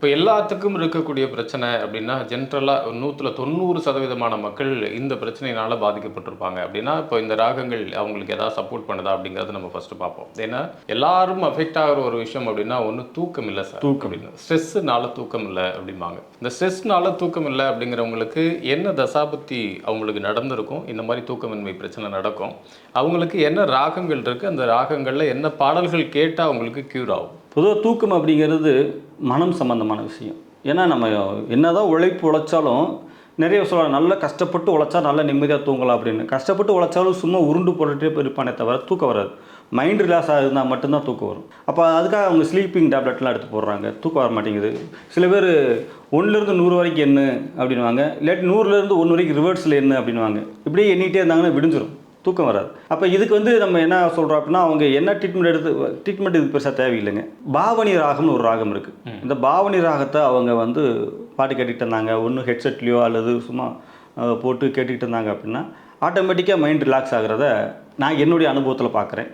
இப்போ எல்லாத்துக்கும் இருக்கக்கூடிய பிரச்சனை அப்படின்னா ஜென்ரலாக நூற்றுல தொண்ணூறு சதவீதமான மக்கள் இந்த பிரச்சனையினால பாதிக்கப்பட்டிருப்பாங்க. அப்படின்னா இப்போ இந்த ராகங்கள் அவங்களுக்கு ஏதாவது சப்போர்ட் பண்ணுதா அப்படிங்கிறத நம்ம ஃபர்ஸ்ட் பார்ப்போம். ஏன்னா எல்லாரும் அஃபெக்ட் ஆகிற ஒரு விஷயம் அப்படின்னா ஒன்று தூக்கம் இல்லை சார். தூக்கம். அப்படின்னு ஸ்ட்ரெஸ்ஸுனால தூக்கம் இல்லை அப்படிம்பாங்க. இந்த ஸ்ட்ரெஸ்னால தூக்கம் இல்லை அப்படிங்கிறவங்களுக்கு என்ன தசாபுத்தி அவங்களுக்கு நடந்திருக்கும்? இந்த மாதிரி தூக்கமின்மை பிரச்சனை நடக்கும். அவங்களுக்கு என்ன ராகங்கள் இருக்குது அந்த ராகங்களில் என்ன பாடல்கள் கேட்டால் அவங்களுக்கு க்யூர் ஆகும். பொதுவாக தூக்கம் அப்படிங்கிறது மனம் சம்மந்தமான விஷயம். ஏன்னா நம்ம என்னதான் உழைப்பு உழைச்சாலும் நிறைய சொல்லலாம் நல்லா கஷ்டப்பட்டு உழைச்சா நல்லா நிம்மதியாக தூங்கலாம் அப்படின்னு. கஷ்டப்பட்டு உழைச்சாலும் சும்மா உருண்டு போட்டுட்டே இருப்பானே தவிர தூக்கம் வராது. மைண்ட் ரிலாக்ஸ் ஆகுதுனா மட்டும்தான் தூக்கம் வரும். அப்போ அதுக்காக அவங்க ஸ்லீப்பிங் டேப்லெட்லாம் எடுத்து போடுறாங்க. தூக்கம் வர மாட்டேங்குது. சில பேர் ஒன்றுலேருந்து நூறு வரைக்கும் என்ன அப்படின்வாங்க இல்லாட்டி நூறுலேருந்து ஒன்று வரைக்கும் ரிவர்ஸில் என்ன அப்படின்வாங்க இப்படியே எண்ணிகிட்டே இருந்தாங்கன்னா விடிஞ்சிடும் தூக்கம் வராது. அப்போ இதுக்கு வந்து நம்ம என்ன சொல்கிறோம் அப்படின்னா அவங்க என்ன ட்ரீட்மெண்ட் எடுத்து ட்ரீட்மெண்ட் இதுக்கு பெருசாக தேவையில்லைங்க. பாவனி ராகம்னு ஒரு ராகம் இருக்குது இந்த பாவனி ராகத்தை அவங்க வந்து பாட்டு கேட்டுக்கிட்டு இருந்தாங்க. ஒன்று ஹெட்செட்லேயோ அல்லது சும்மா போட்டு கேட்டுக்கிட்டு இருந்தாங்க அப்படின்னா ஆட்டோமேட்டிக்காக மைண்ட் ரிலாக்ஸ் ஆகிறத நான் என்னுடைய அனுபவத்தில் பார்க்குறேன்